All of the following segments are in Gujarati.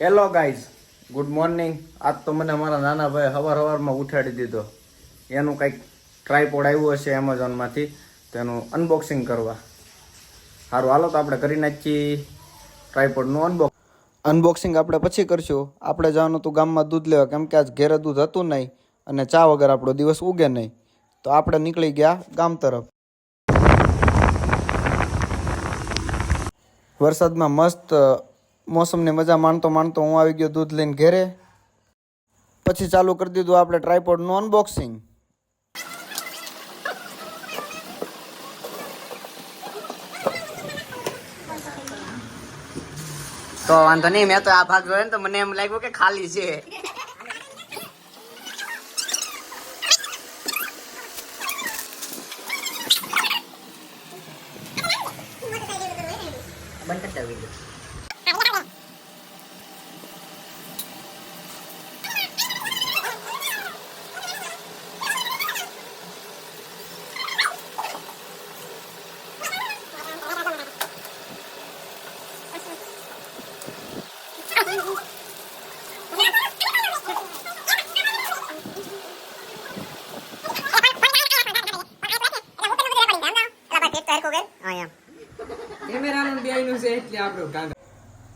હેલો ગાઈઝ ગુડ મોર્નિંગ આજ તો મને મારા નાના ભાઈ હવાર હવારમાં ઉઠાડી દીધો. એનું કંઈક ટ્રાયપોડ આવ્યું હશે એમેઝોનમાંથી તેનું અનબોક્સિંગ કરવા. સારું હાલો તો આપણે કરી નાખીએ ટ્રાયપોડનું અનબોક્સ અનબોક્સિંગ આપણે પછી કરશું. આપણે જવાનું હતું ગામમાં દૂધ લેવા, કેમ કે આજ ઘેરે દૂધ હતું નહીં અને ચા વગર આપણો દિવસ ઉગે નહીં. તો આપણે નીકળી ગયા ગામ તરફ. વરસાદમાં મસ્ત મોસમની મજા માણતો માણતો હું આવી ગયો દૂધ લઈને ઘેરે. પછી ચાલુ કરી દીધું આપણે ટ્રાયપોડનું અનબોક્સિંગ તો વાંધો નહીં, મેં તો આ ભાગ જોયો ને તો મને એમ લાગ્યું કે ખાલી છે. બંધ કરી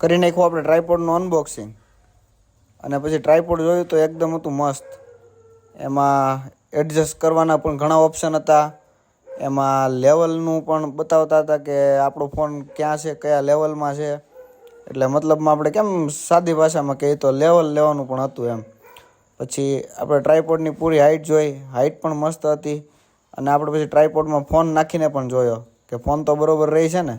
કરી નાખ્યું આપણે ટ્રાયપોડનું અનબોક્સિંગ અને પછી ટ્રાયપોડ જોયું તો એકદમ હતું મસ્ત. એમાં એડજસ્ટ કરવાના પણ ઘણા ઓપ્શન હતા. એમાં લેવલનું પણ બતાવતા હતા કે આપણો ફોન ક્યાં છે કયા લેવલમાં છે. એટલે મતલબમાં આપણે કેમ સાદી ભાષામાં કહીએ તો લેવલ લેવાનું પણ હતું એમ. પછી આપણે ટ્રાયપોડની પૂરી હાઇટ જોઈ. હાઇટ પણ મસ્ત હતી. અને આપણે પછી ટ્રાયપોડમાં ફોન નાખીને પણ જોયો. કે ફોન તો બરાબર રહે છે ને?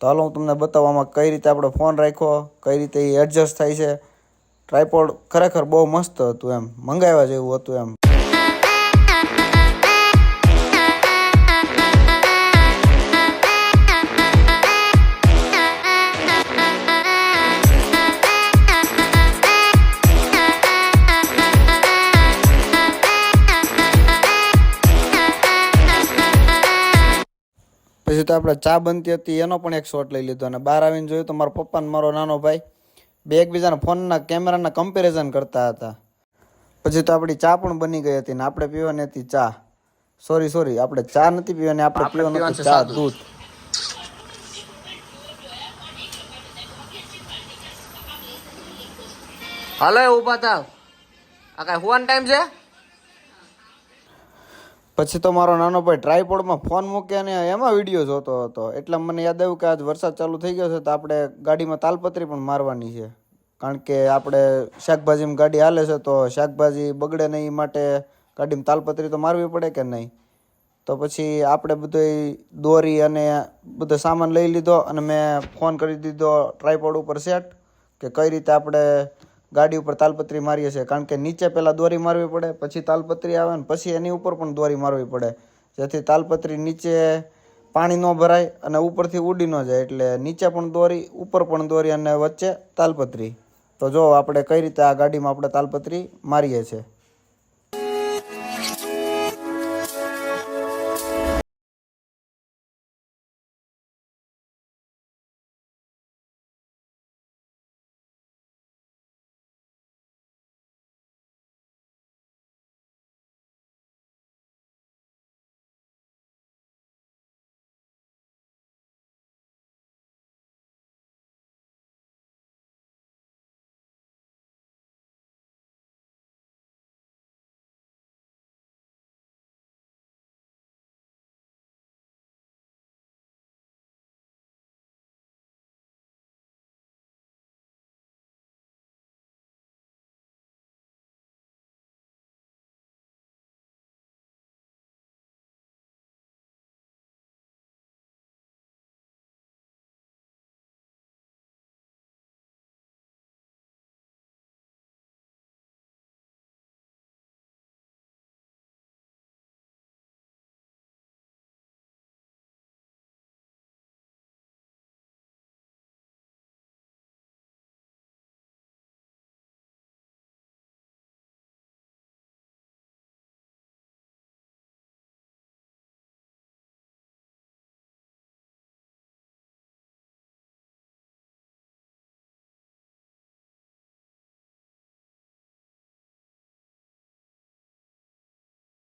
તો હાલો હું તમને બતાવવામાં કઈ રીતે આપણે ફોન રાખ્યો, કઈ રીતે એ એડજસ્ટ થાય છે. ટ્રાયપોડ ખરેખર બહુ મસ્ત હતું એમ, મંગાવ્યા જેવું હતું એમ. પછી તો આપણે ચા બનતી હતી એનો પણ એક શોટ લઈ લીધો અને બહાર આવીને જોયું તો મારા પપ્પા મારો નાનો ભાઈ બે એકબીજાના ફોનના કેમેરાના કમ્પેરિઝન કરતા હતા. પછી તો આપણી ચા પણ બની ગઈ હતી ને આપણે પીવાની હતી ચા. સોરી સોરી આપણે ચા નથી પીવાની આપણે પીવાનું હતું ચા દૂધ. હાલો ઊભા થાવ. આ કાંઈ હુવાનો ટાઈમ છે? પછી તો મારો નાનો ભાઈ ટ્રાયપોડમાં ફોન મૂકે અને એમાં વીડિયો જોતો હતો. એટલે મને યાદ આવ્યું કે આજ વરસાદ ચાલુ થઈ ગયો છે તો આપણે ગાડીમાં તાલપત્રી પણ મારવાની છે. કારણ કે આપણે શાકભાજીમાં ગાડી હાલે છે તો શાકભાજી બગડે નહીં માટે ગાડીમાં તાલપત્રી તો મારવી પડે કે નહીં? તો પછી આપણે બધું દોરી અને બધો સામાન લઈ લીધો અને મેં ફોન કરી દીધો ટ્રાયપોડ ઉપર સેટ કે કઈ રીતે આપણે ગાડી ઉપર તાલપત્રી મારીએ છીએ. કારણ કે નીચે પહેલાં દોરી મારવી પડે, પછી તાલપત્રી આવે ને પછી એની ઉપર પણ દોરી મારવી પડે. જેથી તાલપત્રી નીચે પાણી ન ભરાય અને ઉપરથી ઉડી ન જાય. એટલે નીચે પણ દોરી, ઉપર પણ દોરી અને વચ્ચે તાલપત્રી. તો જો આપણે કઈ રીતે આ ગાડીમાં આપણે તાલપત્રી મારીએ છીએ.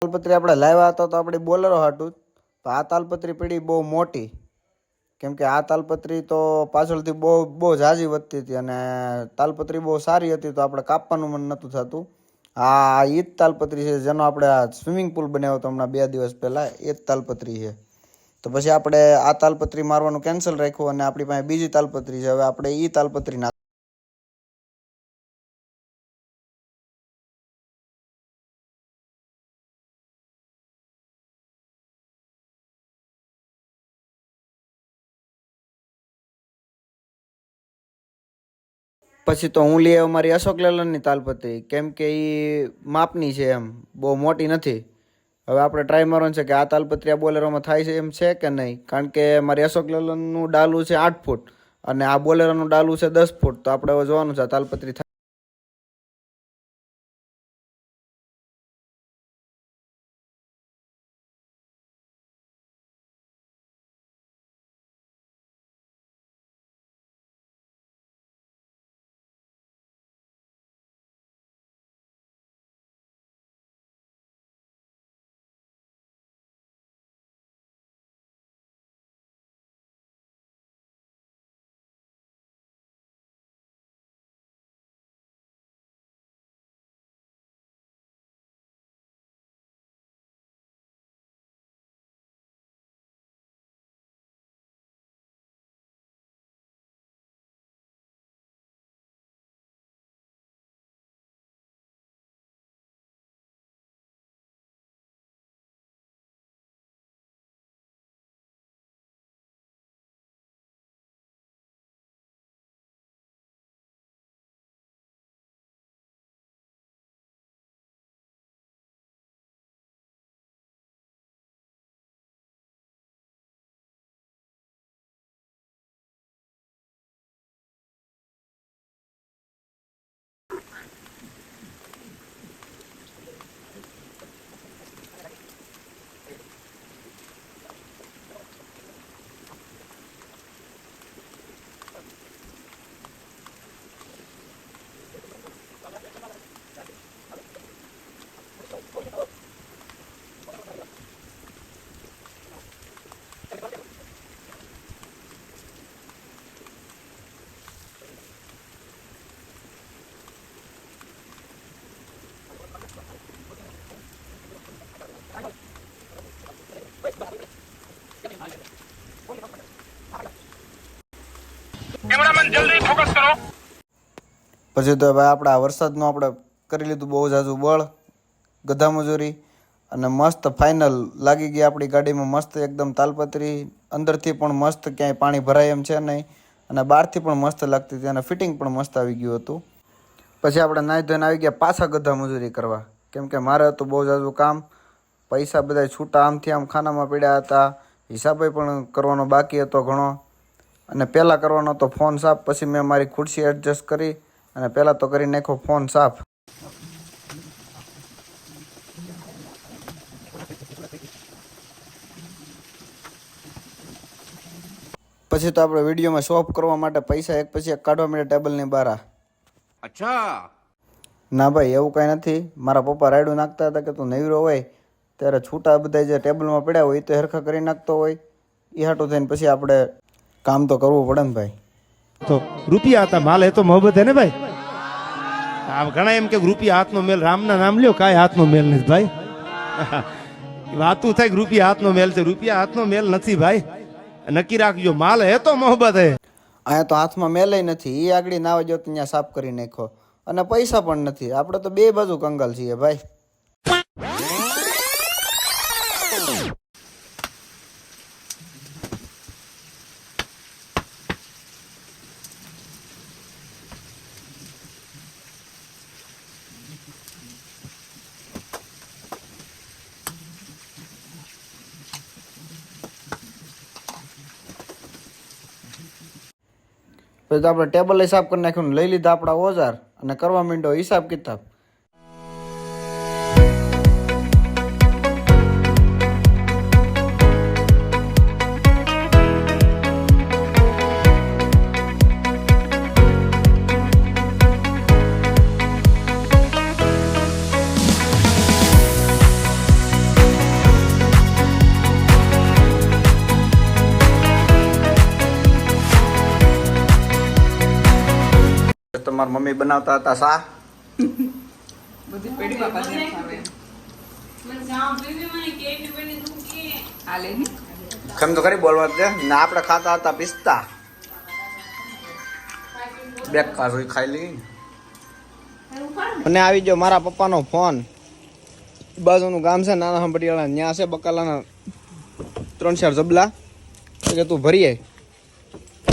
તાલપત્રી આપણે લાવ્યા હતા તો આપણે બોલરો હાટું. તો આ તાલપત્રી પડી બહુ મોટી. કેમ કે આ તાલપત્રી તો પાછળથી બહુ બહુ ઝાઝી વધતી હતી અને તાલપત્રી બહુ સારી હતી તો આપણે કાપવાનું મન નહોતું થતું. આ એ જ તાલપત્રી છે જેનો આપણે સ્વિમિંગ પુલ બનાવ્યો હતો હમણાં બે દિવસ પહેલાં, એ જ તાલપત્રી છે. તો પછી આપણે આ તાલપત્રી મારવાનું કેન્સલ રાખ્યું અને આપણી પાસે બીજી તાલપત્રી છે. હવે આપણે ઈ તાલપત્રી પછી તો હું લઈ આવ્યો મારી અશોક લેલનની તાલપત્રી. કેમ કે એ માપની છે એમ. બહુ મોટી નથી. હવે આપણે ટ્રાય મારવાનું છે કે આ તાલપત્રી આ બોલેરોમાં થાય છે એમ છે કે નહીં? કારણ કે મારી અશોક લેલનનું ડાલું છે આઠ ફૂટ અને આ બોલેરોનું ડાલું છે દસ ફૂટ. તો આપણે હવે જોવાનું છે આ તાલપત્રી પછી તો ભાઈ આપણે આ વરસાદનું આપણે કરી લીધું બહુ જાજુ બળ, ગધા મજૂરી અને મસ્ત ફાઇનલ લાગી ગઈ આપણી ગાડીમાં મસ્ત એકદમ તાલપત્રી, અંદરથી પણ મસ્ત ક્યાંય પાણી ભરાય એમ છે નહીં. અને બહારથી પણ મસ્ત લાગતી હતી અને ફિટિંગ પણ મસ્ત આવી ગયું હતું. પછી આપણે નાહી ધોઈને આવી ગયા પાછા ગધા મજૂરી કરવા. કેમ કે મારે હતું બહુ જાજુ કામ. પૈસા બધા છૂટા આમથી આમ ખાનામાં પડ્યા હતા. હિસાબે પણ કરવાનો બાકી હતો ઘણો. અને પહેલાં કરવાનો તો ફોન સાફ પછી મેં મારી ખુરશી એડજસ્ટ કરી અને પહેલાં તો કરી નાખો ફોન સાફ. પછી તો આપણે વિડીયોમાં શોપ કરવા માટે પૈસા એક પછી એક કાઢવા માટે ટેબલની બહાર અચ્છા. ના ભાઈ એવું કાંઈ નથી. મારા પપ્પા રાયડું નાખતા હતા કે તું નૈરો હોય ત્યારે છૂટા બધા જે ટેબલમાં પડ્યા હોય એ તો હરખા કરી નાખતો હોય. એ હાટું થઈને પછી આપણે કામ તો કરવું પડે ને ભાઈ. તો રૂપિયા હતા માલ એ તો મોહબત હે ને ભાઈ? આમ ઘણા એમ કે રૂપિયા હાથનો મેલ રામના નામ લ્યો કાંઈ હાથનો મેલ નથી ભાઈ. વાતું થાય કે રૂપિયા હાથનો મેલ છે. રૂપિયા હાથનો મેલ નથી ભાઈ. નક્કી રાખજો માલ હે તો મોહબત હે. અહીંયા તો હાથમાં મેલે નથી. એ આગળ નાવા જો ત્યાં સાફ કરી નાખો અને પૈસા પણ નથી. આપણે તો બે બાજુ કંગાલ છીએ ભાઈ. પછી તો આપણે ટેબલ સાફ કરી નાખ્યું લઈ લીધા આપણા ઓજાર અને કરવા માંડ્યો હિસાબ કિતાબ મમ્મી બનાવતા હતા સા? બધી તો ખરી બોલવા દે. ને આપણે ખાતા હતા પિસ્તા. બે કાસો ખાઈ લઈ. અને આવી જો મારા પપ્પાનો ફોન. બાજુનું ગામ છે નાના હંપટિયાળા ત્યાં છે બકાલાના ત્રણ ચાર જબલા. કે તું ભરીએ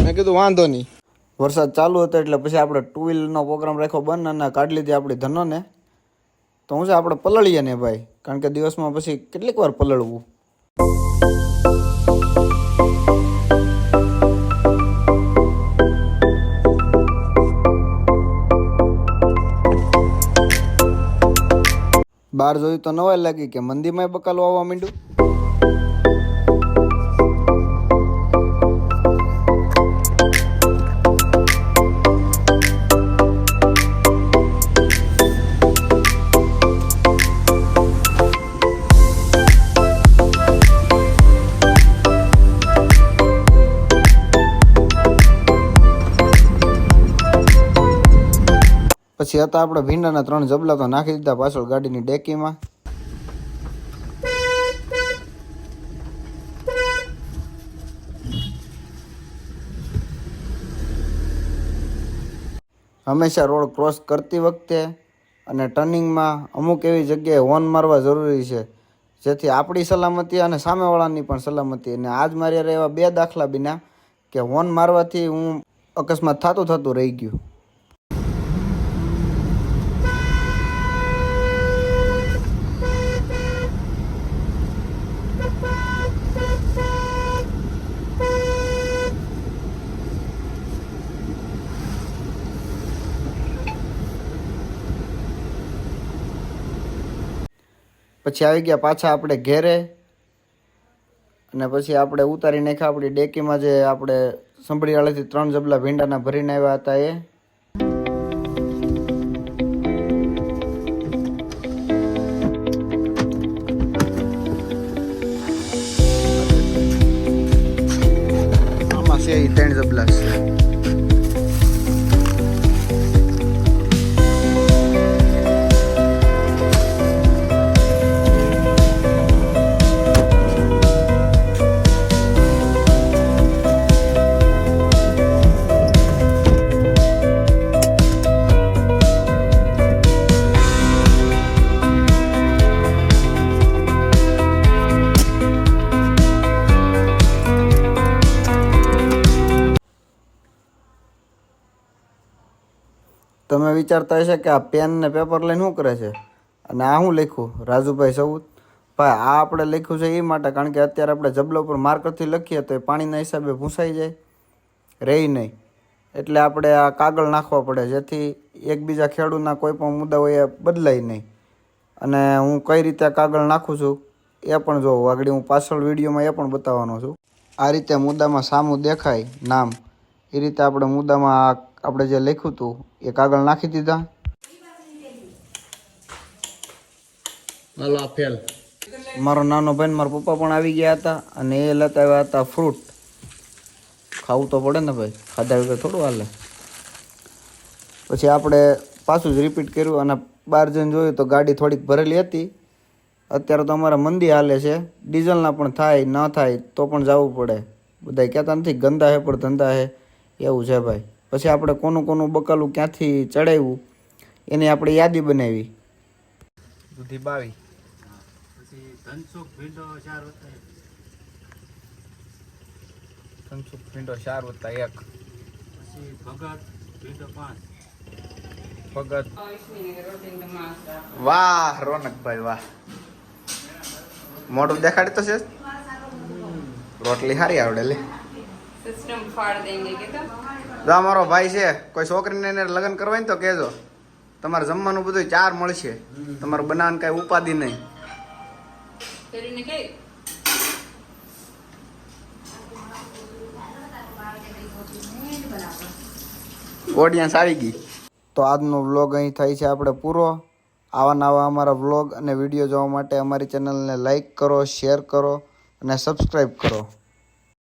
મેં કીધું વાંધો નહીં. વરસાદ ચાલુ હતો એટલે પછી આપણે ટુ વ્હીલરનો પ્રોગ્રામ રાખ્યો બંધ અને કાઢી લીધી આપણી ધનોને. તો હું છે, આપણે પલળીએ ને ભાઈ, કારણ કે દિવસમાં પછી કેટલીક વાર પલળવું. બહાર જોયું તો નવાઈ લાગી કે મંદીમાં બકાલો આવવા માંડ્યું. પછી હતા આપણે ભીંડાના ત્રણ જબલા તો નાખી દીધા પાછળ ગાડીની ડેકીમાં. હંમેશા રોડ ક્રોસ કરતી વખતે અને ટર્નિંગમાં અમુક એવી જગ્યાએ હોર્ન મારવા જરૂરી છે. જેથી આપણી સલામતી અને સામેવાળાની પણ સલામતી. અને આજ મારી એવા બે દાખલા બીના કે હોર્ન મારવાથી હું અકસ્માત થતું થતું રહી ગયું. પછી આવી ગયા પાછા આપણે ઘેરે અને પછી આપણે ઉતારી નાખ્યા આપણી ડેકીમાં જે આપણે સંભળીવાળાથી ત્રણ જબલા ભીંડાના ભરીને આવ્યા હતા એ. વિચારતા હશે કે આ પેન ને પેપર લઈને શું કરે છે? અને આ શું લખ્યું? રાજુભાઈ સૌદ. ભાઈ, આ આપણે લખ્યું છે એ માટે, કારણ કે અત્યારે આપણે જબલા ઉપર માર્કરથી લખીએ તો એ પાણીના હિસાબે ભૂંસાઈ જાય. રહી નહીં. એટલે આપણે આ કાગળ નાખવા પડે, જેથી એકબીજા ખેડૂતના કોઈ પણ મુદ્દા એ બદલાય નહીં. અને હું કઈ રીતે કાગળ નાખું છું, એ પણ જોઉં. આગળ હું પાછળ વિડીયોમાં એ પણ બતાવવાનો છું. આ રીતે મુદ્દામાં સામું દેખાય નામ. એ રીતે આપણે મુદ્દામાં આ આપણે જે લખ્યું હતું એ કાગળ નાખી દીધા. મારો નાનો ભાઈ મારા પપ્પા પણ આવી ગયા હતા અને એ લેતા આવ્યા હતા ફ્રૂટ ખાવું તો પડે ને ભાઈ ખાધા વગર થોડું હાલે. પછી આપણે પાછું જ રિપીટ કર્યું અને બહાર જઈને જોયું તો ગાડી થોડીક ભરેલી હતી. અત્યારે તો અમારા મંદી હાલે છે. ડીઝલના પણ થાય ન થાય તો પણ જવું પડે. બધા કહેતા નથી ગંદા હે પણ ધંધા હે. એવું છે ભાઈ. પછી આપણે કોનું કોનું બકાલું ક્યાંથી ચડાવ્યું એની આપણે યાદી બનાવી. દૂધી બાવી. ધનસુખ ભીંડો ચાર વત્તા એક. ભગત વાહ રોનકભાઈ વાહ. મોઢું દેખાડી તો છે? રોટલી સારી આવડે લે. ફાડ દેંગે કે તો? જો આ મારો ભાઈ છે કોઈ છોકરીને એને લગ્ન કરવાની તો કહેજો. તમારે જમવાનું બધું ચાર મળશે. તમારે બનાવવાનું કાંઈ ઉપાધિ નહીં. કરીને કે? ઓડિયન્સ આવી ગઈ. તો આજનો વ્લોગ અહીં થાય છે આપણે પૂરો. આવા નવા અમારા વ્લોગ અને વીડિયો જોવા માટે અમારી ચેનલને લાઈક કરો શેર કરો અને સબસ્ક્રાઈબ કરો.